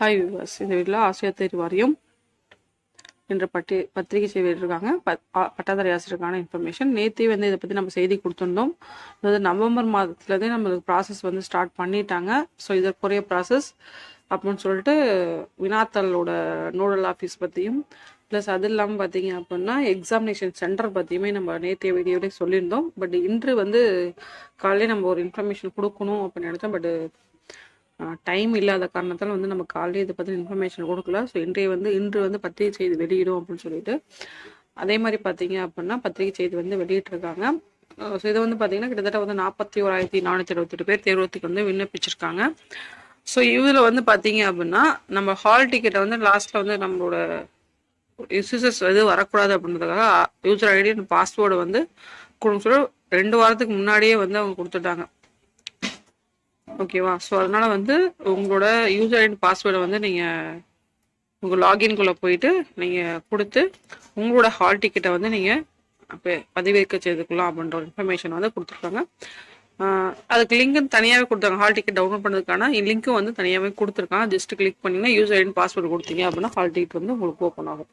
Hi விவாஸ் இந்த வீட்டில் ஆசிரியர் தேர்வு வாரியம் என்ற பட்டி பத்திரிகை செய்திருக்காங்க பட்டாதாரி ஆசிரியருக்கான இன்ஃபர்மேஷன் நேற்றே வந்து இதை பற்றி நம்ம செய்தி கொடுத்துருந்தோம். அதாவது நவம்பர் மாதத்துலேருந்தே நம்மளுக்கு ப்ராசஸ் வந்து ஸ்டார்ட் பண்ணிட்டாங்க. ஸோ இதற்குரிய ப்ராசஸ் அப்படின்னு சொல்லிட்டு வினாத்தாளோட நோடல் ஆஃபீஸ் பற்றியும் ப்ளஸ் அது இல்லாமல் பார்த்தீங்க அப்படின்னா எக்ஸாமினேஷன் சென்டர் பற்றியுமே நம்ம நேற்றைய வீடியோவிலே சொல்லியிருந்தோம். பட் இன்று வந்து காலையிலே நம்ம ஒரு இன்ஃபர்மேஷன் கொடுக்கணும் அப்படின்னு நினச்சோம். பட் டைம் இல்லாத காரணத்தால் வந்து நம்ம காலையில் இதை பற்றி இன்ஃபர்மேஷன் கொடுக்கல. ஸோ இன்றைய வந்து இன்று வந்து பத்திரிகை செய்தி வெளியிடும் அப்படின்னு சொல்லிட்டு அதே மாதிரி பார்த்தீங்க அப்படின்னா பத்திரிகை செய்தி வந்து வெளியிட்டிருக்காங்க. ஸோ இதை வந்து பார்த்தீங்கன்னா கிட்டத்தட்ட வந்து நாற்பத்தி ஓராயிரத்தி நானூற்றி இருபத்தெட்டு பேர் தேர்வத்துக்கு வந்து விண்ணப்பிச்சிருக்காங்க. ஸோ இதில் வந்து பார்த்தீங்க அப்படின்னா நம்ம ஹால் டிக்கெட்டை வந்து லாஸ்ட்டில் வந்து நம்மளோட யூசர்ஸ் எதுவும் வரக்கூடாது அப்படின்றதுக்காக யூசர் ஐடி பாஸ்வேர்டு வந்து கொடுக்க சொல்லி ரெண்டு வாரத்துக்கு முன்னாடியே வந்து அவங்க கொடுத்துட்டாங்க. ஓகேவா? ஸோ அதனால வந்து உங்களோட யூசர் ஐடி பாஸ்வேர்டை வந்து நீங்கள் உங்கள் லாகின்குள்ளே போயிட்டு நீங்கள் கொடுத்து உங்களோட ஹால் டிக்கெட்டை வந்து நீங்கள் அப்போ பதிவேற்க செய்துக்கலாம் அப்படின்ற ஒரு இன்ஃபர்மேஷன் வந்து கொடுத்துருக்காங்க. அதுக்கு லிங்க் தனியாகவே கொடுத்தாங்க. ஹால் டிக்கெட் டவுன்லோட் பண்ணதுக்கான லிங்க்கும் வந்து தனியாகவே கொடுத்துருக்காங்க. ஜஸ்ட் கிளிக் பண்ணிங்கன்னா யூசர் ஐடி பாஸ்வேர்டு கொடுத்தீங்க அப்படின்னா ஹால் டிக்கெட் வந்து உங்களுக்கு ஓப்பன் ஆகும்.